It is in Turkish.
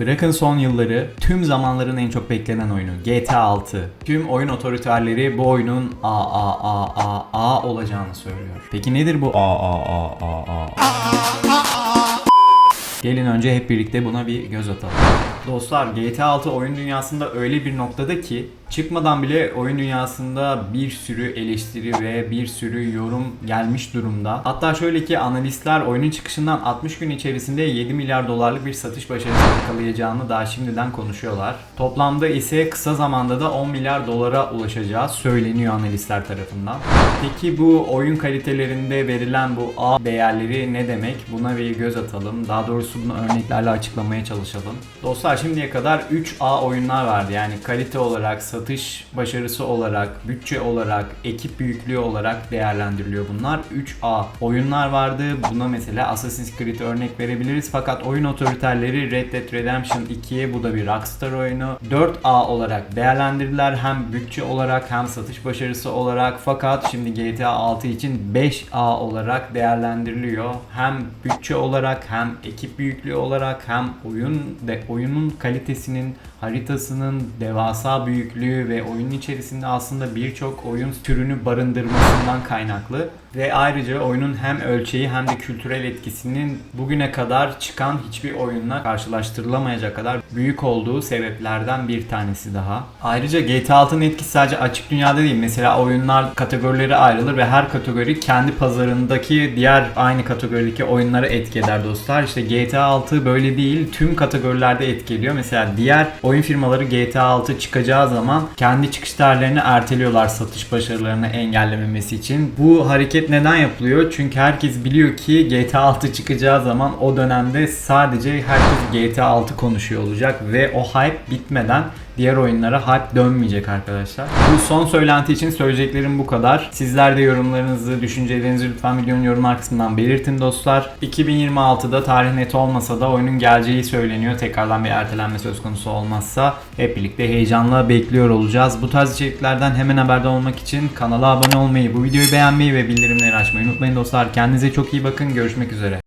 Bırakın son yılları, tüm zamanların en çok beklenen oyunu GTA 6. Tüm oyun otoriterleri bu oyunun A A A A A olacağını söylüyor. Peki nedir bu A A A A A? Gelin önce hep birlikte buna bir göz atalım. Dostlar GTA 6 oyun dünyasında öyle bir noktada ki çıkmadan bile oyun dünyasında bir sürü eleştiri ve bir sürü yorum gelmiş durumda. Hatta şöyle ki analistler oyunun çıkışından 60 gün içerisinde 7 milyar dolarlık bir satış başarısı yakalayacağını daha şimdiden konuşuyorlar. Toplamda ise kısa zamanda da 10 milyar dolara ulaşacağı söyleniyor analistler tarafından. Peki bu oyun kalitelerinde verilen bu A değerleri ne demek? Buna bir göz atalım. Daha doğrusu bunu örneklerle açıklamaya çalışalım. Dostlar şimdiye kadar 3A oyunlar vardı. Yani kalite olarak, satış başarısı olarak, bütçe olarak, ekip büyüklüğü olarak değerlendiriliyor bunlar. 3A oyunlar vardı. Buna mesela Assassin's Creed örnek verebiliriz. Fakat oyun otoriterleri Red Dead Redemption 2'ye bu da bir Rockstar oyunu. 4A olarak değerlendirdiler. Hem bütçe olarak hem satış başarısı olarak. Fakat şimdi GTA 6 için 5A olarak değerlendiriliyor. Hem bütçe olarak hem ekip büyüklüğü olarak hem oyun de oyunun kalitesinin haritasının devasa büyüklüğü ve oyunun içerisinde aslında birçok oyun türünü barındırmasından kaynaklı ve ayrıca oyunun hem ölçeği hem de kültürel etkisinin bugüne kadar çıkan hiçbir oyunla karşılaştırılamayacak kadar büyük olduğu sebeplerden bir tanesi daha. Ayrıca GTA 6'nın etkisi sadece açık dünyada değil. Mesela oyunlar kategorileri ayrılır ve her kategori kendi pazarındaki diğer aynı kategorideki oyunlara etki eder dostlar. İşte GTA 6 böyle değil. Tüm kategorilerde etki ediyor. Mesela diğer oyun firmaları GTA 6 çıkacağı zaman kendi çıkış tarihlerini erteliyorlar satış başarılarını engellememesi için. Bu hareket neden yapılıyor? Çünkü herkes biliyor ki GTA 6 çıkacağı zaman o dönemde sadece herkes GTA 6 konuşuyor olacak ve o hype bitmeden diğer oyunlara hype dönmeyecek arkadaşlar. Bu son söylenti için söyleyeceklerim bu kadar. Sizler de yorumlarınızı, düşüncelerinizi lütfen videonun yorumlar kısmından belirtin dostlar. 2026'da tarih net olmasa da oyunun geleceği söyleniyor. Tekrardan bir ertelenme söz konusu olmazsa hep birlikte heyecanla bekliyor olacağız. Bu tarz içeriklerden hemen haberdar olmak için kanala abone olmayı, bu videoyu beğenmeyi ve bildirimleri açmayı unutmayın dostlar. Kendinize çok iyi bakın. Görüşmek üzere.